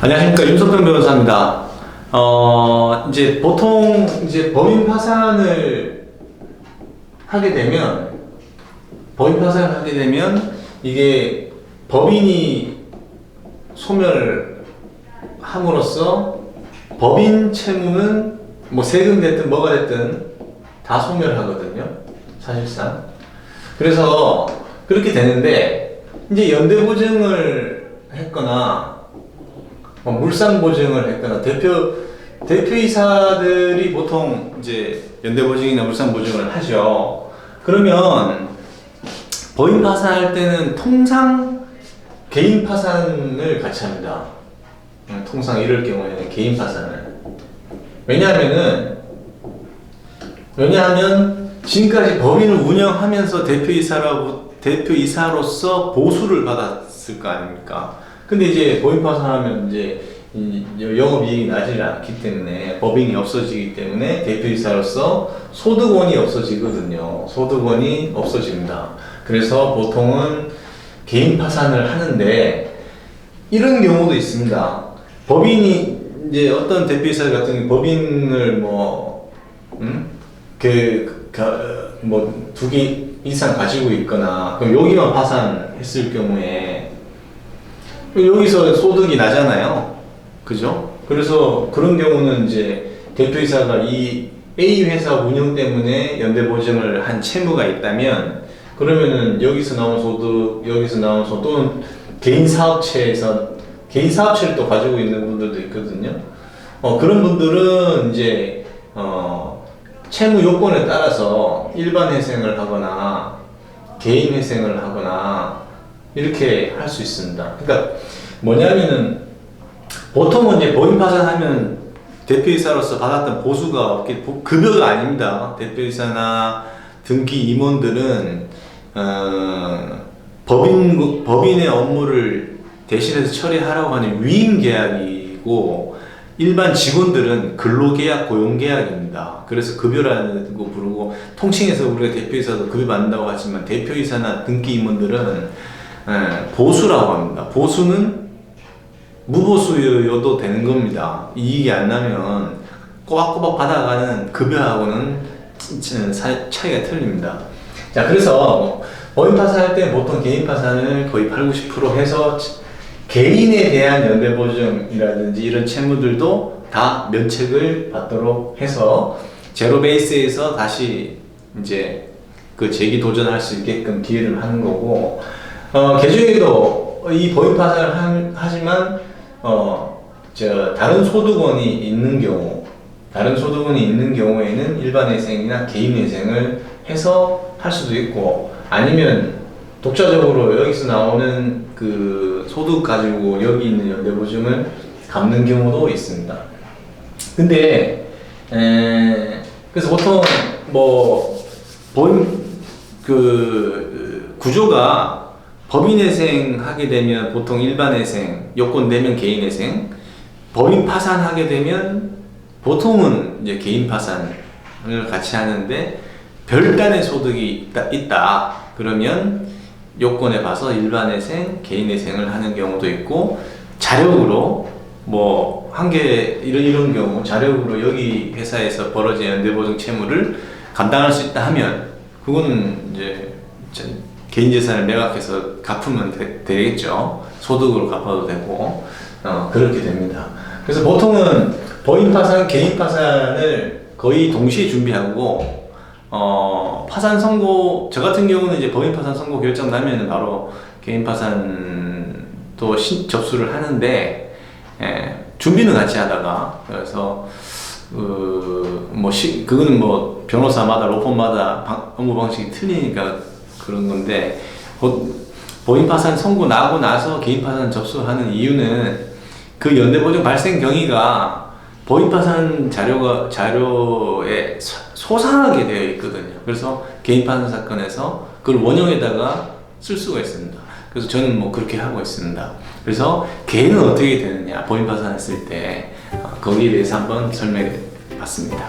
안녕하십니까 윤석병 변호사입니다. 어 이제 보통 이제 법인 파산을 하게 되면 법인 파산을 하게 되면 이게 법인이 소멸을 함으로써 법인 채무는 뭐 세금 됐든 뭐가 됐든 다 소멸하거든요. 사실상. 그래서 그렇게 되는데 이제 연대 보증을 했거나 뭐 물산 보증을 했거나 대표 대표이사들이 보통 이제 연대 보증이나 물산 보증을 하죠. 그러면 법인 파산할 때는 통상 개인 파산을 같이 합니다. 음, 통상 이럴 경우에는 개인 파산을. 왜냐하면은 왜냐하면 지금까지 법인을 운영하면서 대표이사라고 대표이사로서 보수를 받았을 거 아닙니까? 근데 이제 법인 파산 하면 이제 이 영업이익이 나지 않기 때문에 법인이 없어지기 때문에 대표이사로서 소득원이 없어지거든요. 소득원이 없어집니다. 그래서 보통은 개인 파산을 하는데 이런 경우도 있습니다. 법인이 이제 어떤 대표이사 같은 법인을 뭐, 음? 그, 그, 뭐, 두 개 이상 가지고 있거나, 그럼 여기만 파산했을 경우에, 여기서 소득이 나잖아요. 그죠? 그래서 그런 경우는 이제 대표이사가 이 A 회사 운영 때문에 연대보증을 한 채무가 있다면, 그러면은 여기서 나온 소득, 여기서 나온 소득, 또는 개인 사업체에서, 개인 사업체를 또 가지고 있는 분들도 있거든요. 어, 그런 분들은 이제, 어, 채무 요건에 따라서 일반 회생을 하거나 개인 회생을 하거나 이렇게 할 수 있습니다. 그러니까 뭐냐면은 보통은 이제 법인 파산하면 대표이사로서 받았던 보수가 보- 급여가 아닙니다. 대표이사나 등기 임원들은 어, 법인 법인의 업무를 대신해서 처리하라고 하는 위임 계약이고 일반 직원들은 근로계약, 고용계약입니다. 그래서 급여라는 거 부르고 통칭해서 우리가 대표이사도 급여 받는다고 하지만 대표이사나 등기 임원들은 예, 보수라고 합니다. 보수는 무보수여도 되는 겁니다. 이익이 안 나면 꼬박꼬박 받아가는 급여하고는 차이가 틀립니다. 자, 그래서 법인 파산할 때 보통 개인 파산을 거의 8, 90% 해서 개인에 대한 연대보증이라든지 이런 채무들도 다 면책을 받도록 해서 제로 베이스에서 다시 이제 그 재기 도전할 수 있게끔 기회를 하는 거고 어, 개중에도 이 법인 파산을 한- 하지만 어, 저 다른 소득원이 있는 경우 다른 소득원이 있는 경우에는 일반 회생이나 개인 회생을 해서 할 수도 있고 아니면 독자적으로 여기서 나오는 그 소득 가지고 여기 있는 연대보증을 갚는 경우도 있습니다. 근데 에, 그래서 보통 뭐 법인 그 구조가 법인회생 하게 되면 보통 일반회생 요건 되면 개인회생 법인 파산하게 되면 보통은 이제 개인 파산을 같이 하는데 별단의 소득이 있다, 있다. 그러면 요건에 봐서 일반회생, 개인회생을 하는 경우도 있고 자력으로 뭐 한 개 이런 이런 경우 자력으로 여기 회사에서 벌어진 연대보증 채무를 감당할 수 있다 하면 그거는 이제 저- 개인 재산을 매각해서 갚으면 되, 되겠죠. 소득으로 갚아도 되고 어, 그렇게 됩니다. 그래서 보통은 법인 파산, 개인 파산을 거의 동시에 준비하고 어, 파산 선고 저 같은 경우는 이제 법인 파산 선고 결정 나면은 바로 개인 파산도 신, 접수를 하는데 예, 준비는 같이 하다가 그래서 그뭐 시, 그거는 뭐 변호사마다 로펌마다 방, 업무 방식이 틀리니까 그런 건데 보, 법인 파산 선고 나고 나서 개인 파산 접수하는 이유는 그 연대보증 발생 경위가 법인 파산 자료가 자료에 소- 소상하게 되어 있거든요. 그래서 개인 파산 사건에서 그걸 원형에다가 쓸 수가 있습니다. 그래서 저는 뭐 그렇게 하고 있습니다. 그래서 개인은 어떻게 되느냐 법인 파산했을 때 어, 거기에 대해서 한번 설명해 봤습니다.